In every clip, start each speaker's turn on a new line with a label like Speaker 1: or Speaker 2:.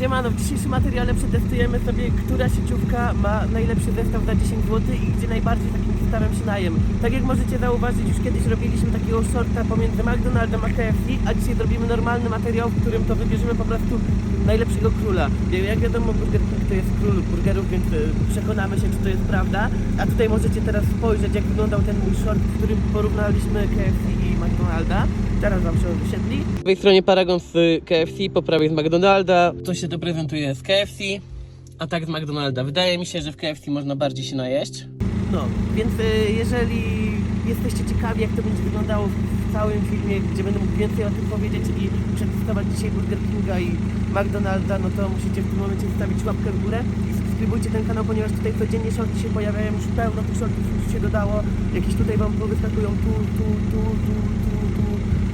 Speaker 1: Siemano, w dzisiejszym materiale przetestujemy sobie, która sieciówka ma najlepszy zestaw za 10 zł i gdzie najbardziej takim zestawem się najem. Tak jak możecie zauważyć, już kiedyś robiliśmy takiego shorta pomiędzy McDonaldem a KFC, a dzisiaj zrobimy normalny materiał, w którym to wybierzemy po prostu najlepszego króla. Jak wiadomo, Burger King to jest król burgerów, więc e, przekonamy się, czy to jest prawda. A tutaj możecie teraz spojrzeć, jak wyglądał ten mój short, w którym porównaliśmy KFC i McDonalda. Teraz wam się wyświetli. Po tej stronie paragon z KFC, po prawej z McDonalda. To się to prezentuje z KFC, a tak z McDonalda. Wydaje mi się, że w KFC można bardziej się najeść. No, więc y, jeżeli jesteście ciekawi, jak to będzie wyglądało w całym filmie, gdzie będę mógł więcej o tym powiedzieć i przetestować dzisiaj Burger Kinga i McDonalda, no to musicie w tym momencie zostawić łapkę w górę i subskrybujcie ten kanał, ponieważ tutaj codziennie shorty się pojawiają, już pełno tych shortów już się dodało. Jakieś tutaj wam wyskakują tu, tu, tu, tu, tu, tu.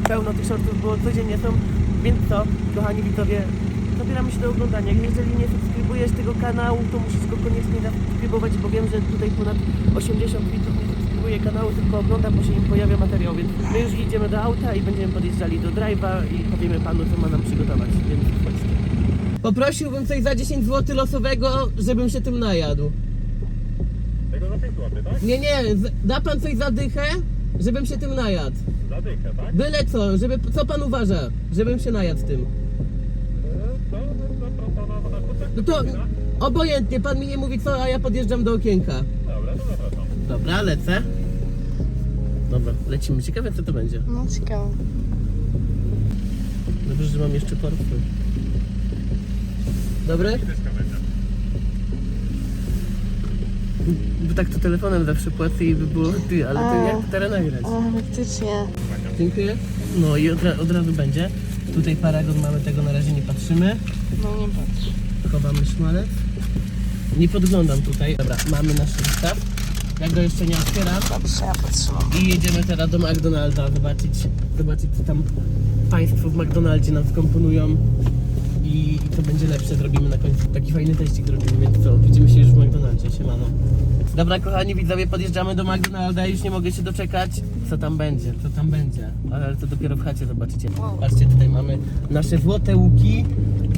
Speaker 1: Pełno tych shortów było codziennie są, więc co, kochani widzowie, zabieramy się do oglądania. Jeżeli nie subskrybujesz tego kanału, to musisz go koniecznie zasubskrybować, bo wiem, że tutaj ponad 80 widzów nie subskrybuje kanału, tylko ogląda, bo się im pojawia materiał, więc my już idziemy do auta i będziemy podjeżdżali do drive'a i powiemy panu, co ma nam przygotować, więc chodźcie. Poprosiłbym coś za 10 zł losowego, żebym się tym najadł.
Speaker 2: Tego za 5 zł, tak?
Speaker 1: Nie, nie, da pan coś za dychę, żebym się tym najadł.
Speaker 2: Za dychę, tak?
Speaker 1: Byle co, żeby, co pan uważa, żebym się najadł tym. No to obojętnie, pan mi nie mówi co, a ja podjeżdżam do okienka.
Speaker 2: Dobra, to zapraszam.
Speaker 1: Dobra, lecę. Dobra, lecimy. Ciekawe co to będzie.
Speaker 3: No ciekawe.
Speaker 1: Dobrze, że mam jeszcze portfel. Dobry? Bo tak to telefonem zawsze płacę i by było ty, ale to
Speaker 3: A.
Speaker 1: jak to teraz nagrać?
Speaker 3: A, faktycznie.
Speaker 1: Dziękuję. No i od, ra- od razu będzie. Tutaj paragon mamy, tego na razie nie patrzymy.
Speaker 3: No nie patrz.
Speaker 1: Chowamy szmalec. Nie podglądam tutaj. Dobra, mamy nasz zestaw. Ja go jeszcze nie otwieram.
Speaker 3: Dobrze, ja patrzyłam.
Speaker 1: I jedziemy teraz do McDonalda zobaczyć, zobaczyć co tam Państwo w McDonaldzie nam skomponują i, co będzie lepsze zrobimy na końcu. Taki fajny teścik robimy, więc co, widzimy się już w McDonaldzie, siemano. Dobra kochani widzowie, podjeżdżamy do McDonalda, już nie mogę się doczekać. Co tam będzie, co tam będzie, ale to dopiero w chacie zobaczycie. Patrzcie, tutaj mamy nasze złote łuki,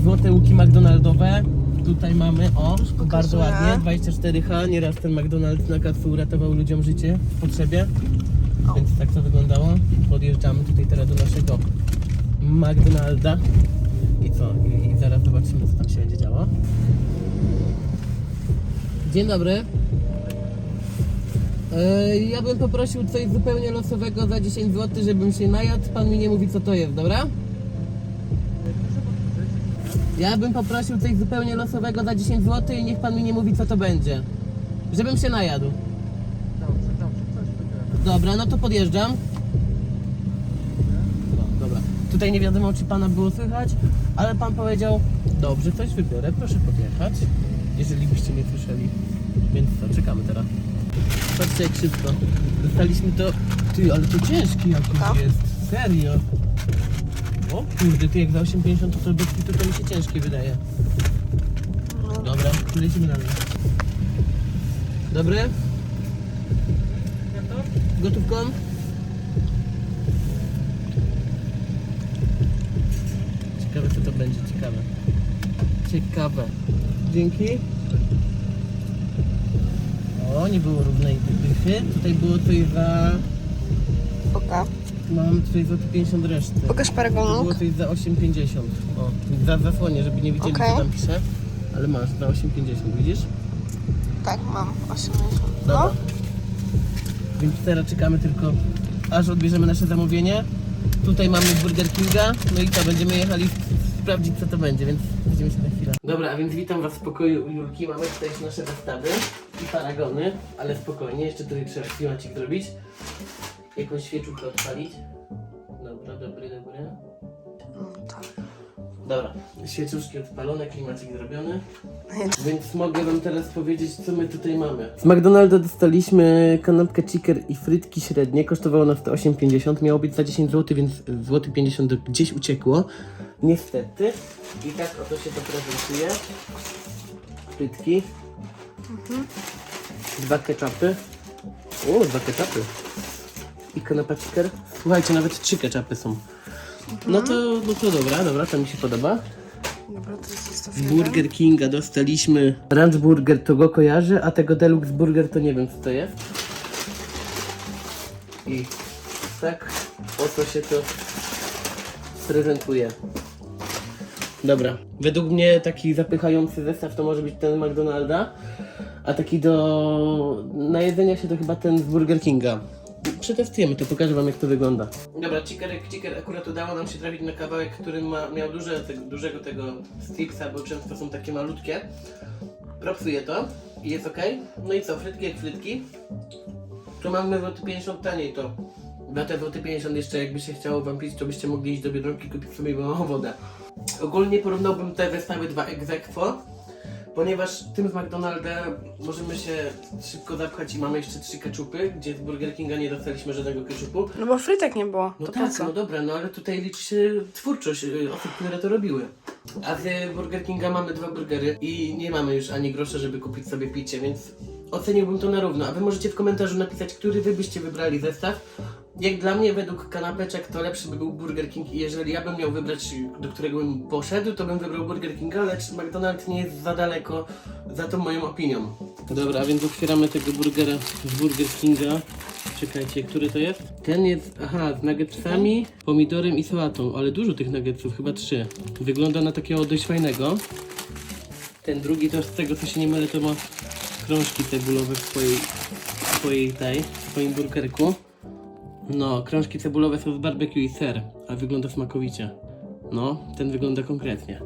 Speaker 1: złote łuki McDonaldowe. Tutaj mamy, o, bardzo ładnie, 24H, nieraz ten McDonald's na kacu uratował ludziom życie w potrzebie. Więc tak to wyglądało. Podjeżdżamy tutaj teraz do naszego McDonalda. I co? I, i zaraz zobaczymy, co tam się będzie działo. Dzień dobry. E, ja bym poprosił coś zupełnie losowego za 10 zł, żebym się najadł. Pan mi nie mówi, co to jest, dobra? Ja bym poprosił coś zupełnie losowego za 10 zł i niech pan mi nie mówi, co to będzie. Żebym się najadł.
Speaker 2: Dobrze, dobrze, coś będzie.
Speaker 1: Dobra, no to podjeżdżam. No, dobra. Tutaj nie wiadomo, czy pana było słychać, ale pan powiedział, dobrze, coś wybiorę, proszę podjechać, jeżeli byście nie słyszeli. Więc co, czekamy teraz. Patrzcie jak szybko. Dostaliśmy to... Ty, ale to ciężki jakiś
Speaker 3: No.
Speaker 1: jest. Serio. O kurde, ty jak za 8,50 to to bez kitu to mi się ciężkie wydaje.
Speaker 3: No,
Speaker 1: Dobra, lecimy dalej. Dobry? Gotówką? Ciekawe co to będzie, ciekawe. Ciekawe. Dzięki. O, nie było równej dychy. Tutaj było coś za...
Speaker 3: Poka.
Speaker 1: Mam tutaj za 50 reszty.
Speaker 3: Pokaż
Speaker 1: Było
Speaker 3: paragonuk.
Speaker 1: coś za 8,50. O, za zasłonie, żeby nie widzieli
Speaker 3: Okej.
Speaker 1: co tam pisze. Ale masz za 8,50, widzisz?
Speaker 3: Tak, mam 80.
Speaker 1: Dobra.
Speaker 3: No,
Speaker 1: Więc teraz czekamy tylko, aż odbierzemy nasze zamówienie. Tutaj mamy Burger Kinga, no i co, będziemy jechali sprawdzić co to będzie, więc widzimy się za chwilę. Dobra, a więc witam was w pokoju u Julki. Mamy tutaj już nasze zestawy i paragony, ale spokojnie, jeszcze tutaj trzeba klimacik zrobić. Jakąś świeczuchę odpalić. Dobra, dobry, dobry. Dobra, świeczuszki odpalone, klimacik zrobiony. Więc mogę wam teraz powiedzieć, co my tutaj mamy. Z McDonalda dostaliśmy kanapkę chicker i frytki średnie. Kosztowało nas to 8,50. Miało być za 10 zł, więc złoty 50 gdzieś uciekło. Niestety. I tak oto się to prezentuje. Frytki. Dwa ketchupy. O, dwa ketchupy. I kanapa chicker. Słuchajcie, nawet trzy ketchupy są. No to, no to dobra, dobra, to mi się podoba.
Speaker 3: Dobra, to
Speaker 1: Z
Speaker 3: jeden.
Speaker 1: Burger Kinga dostaliśmy Ranch Burger, to go kojarzy, a tego Deluxe Burger to nie wiem co to jest. I tak oto się to prezentuje. Dobra, według mnie taki zapychający zestaw to może być ten McDonalda, a taki do najedzenia się to chyba ten z Burger Kinga. Przetestujemy to, pokażę wam jak to wygląda. Dobra, cikerek, ciker akurat udało nam się trafić na kawałek, który ma, miał duże, tego, dużego tego stripsa, bo często są takie malutkie. Propsuję to i jest ok. No i co, frytki jak frytki. Tu mamy złoty 50 taniej to. Na te złoty 50 jeszcze jakby się chciało wam pić, to byście mogli iść do Biedronki kupić sobie wodę. Ogólnie porównałbym te zestawy dwa aequo, ponieważ tym z McDonalda możemy się szybko zapchać i mamy jeszcze trzy keczupy, gdzie z Burger Kinga nie dostaliśmy żadnego keczupu.
Speaker 3: No bo frytek nie było.
Speaker 1: No
Speaker 3: to
Speaker 1: tak,
Speaker 3: co?
Speaker 1: no dobra, no ale tutaj liczy się twórczość y, osób, które to robiły. A z Burger Kinga mamy dwa burgery i nie mamy już ani grosza, żeby kupić sobie picie, więc oceniłbym to na równo. A wy możecie w komentarzu napisać, który wy byście wybrali zestaw. Jak dla mnie, według kanapeczek, to lepszy by był Burger King i jeżeli ja bym miał wybrać, do którego bym poszedł, to bym wybrał Burger Kinga, lecz McDonald's nie jest za daleko za tą moją opinią. Dobra, a więc otwieramy tego burgera z Burger Kinga. Czekajcie, który to jest? Ten jest, aha, z nuggetsami, pomidorem i sałatą, ale dużo tych nuggetsów, chyba trzy. Wygląda na takiego dość fajnego. Ten drugi to z tego co się nie mylę to ma krążki cebulowe w swojej, w swojej tej, w swoim burgerku. No, krążki cebulowe są z barbecue i ser, a wygląda smakowicie. No, ten wygląda konkretnie.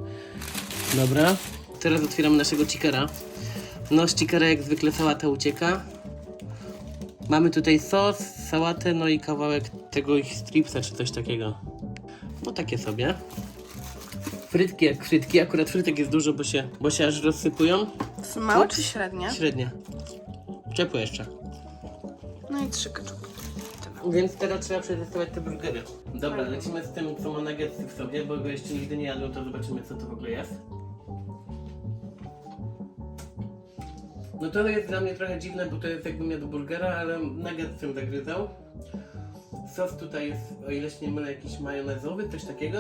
Speaker 1: Dobra, teraz otwieramy naszego chickera. No, z chickera jak zwykle sałata ucieka. Mamy tutaj sos, sałatę, no i kawałek tego ich stripsa czy coś takiego. No takie sobie. Frytki jak frytki, akurat frytek jest dużo, bo się, bo się aż rozsypują.
Speaker 3: To są małe czy średnie?
Speaker 1: Średnie. Ciepłe jeszcze.
Speaker 3: No i trzy keczupy.
Speaker 1: Więc teraz trzeba przetestować te burgery. Dobra, lecimy z tym, co ma nuggetsy w sobie, bo go jeszcze nigdy nie jadłem, to zobaczymy, co to w ogóle jest. No to jest dla mnie trochę dziwne, bo to jest jakbym jadł burgera, ale nugget bym zagryzał. Sos tutaj jest, o ile się nie mylę, jakiś majonezowy, coś takiego.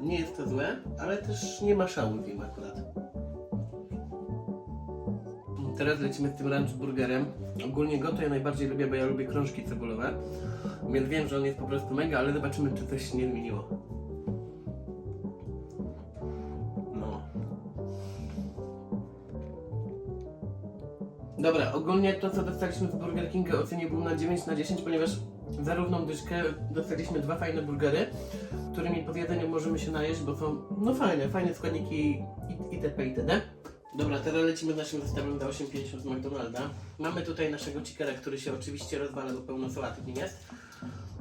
Speaker 1: Nie jest to złe, ale też nie ma szału w nim akurat. Teraz lecimy z tym ranch burgerem. Ogólnie go to ja najbardziej lubię, bo ja lubię krążki cebulowe. Więc wiem, że on jest po prostu mega, ale zobaczymy, czy coś się nie zmieniło. No. Dobra, ogólnie to, co dostaliśmy z Burger Kinga oceniłbym na 9 na 10, ponieważ za równą dyszkę dostaliśmy dwa fajne burgery, którymi po jedzeniu możemy się najeść, bo są no fajne, fajne składniki itp. itd. Dobra, teraz lecimy z naszym zestawem za 8,50 z McDonalda. Mamy tutaj naszego chickera, który się oczywiście rozwala, bo pełno sałaty nim jest.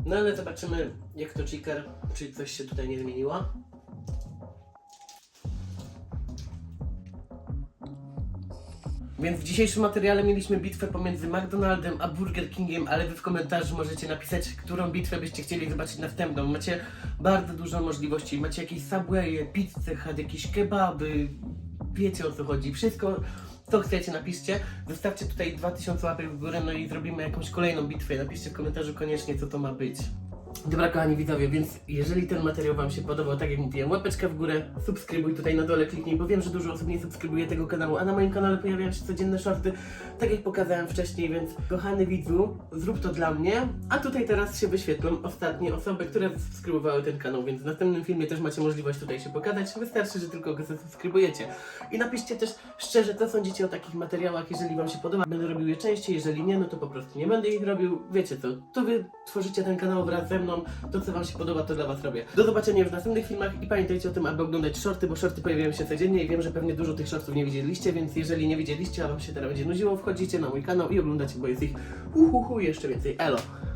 Speaker 1: No ale zobaczymy, jak to chicker, czy coś się tutaj nie zmieniło. Więc w dzisiejszym materiale mieliśmy bitwę pomiędzy McDonaldem a Burger Kingiem, ale wy w komentarzu możecie napisać, którą bitwę byście chcieli zobaczyć następną. Macie bardzo dużo możliwości. Macie jakieś Subway, pizzę, jakieś kebaby, wiecie o co chodzi. Wszystko, co chcecie, napiszcie. Zostawcie tutaj 2000 łapek w górę, no i zrobimy jakąś kolejną bitwę. Napiszcie w komentarzu koniecznie, co to ma być. Dobra, kochani widzowie, więc jeżeli ten materiał Wam się podobał, tak jak mówiłem, łapeczka w górę, subskrybuj tutaj na dole, kliknij, bo wiem, że dużo osób nie subskrybuje tego kanału, a na moim kanale pojawiają się codzienne shorty, tak jak pokazałem wcześniej, więc kochany widzu, zrób to dla mnie, a tutaj teraz się wyświetlą ostatnie osoby, które subskrybowały ten kanał, więc w następnym filmie też macie możliwość tutaj się pokazać, wystarczy, że tylko go zasubskrybujecie. I napiszcie też szczerze, co sądzicie o takich materiałach, jeżeli Wam się podoba, będę robił je częściej, jeżeli nie, no to po prostu nie będę ich robił, wiecie co, to Wy tworzycie ten kanał wraz ze mną, to co Wam się podoba, to dla Was robię. Do zobaczenia już w następnych filmach i pamiętajcie o tym, aby oglądać shorty, bo shorty pojawiają się codziennie i wiem, że pewnie dużo tych shortów nie widzieliście, więc jeżeli nie widzieliście, a Wam się teraz będzie nudziło, wchodzicie na mój kanał i oglądacie, bo jest ich uhuhu jeszcze więcej. Elo!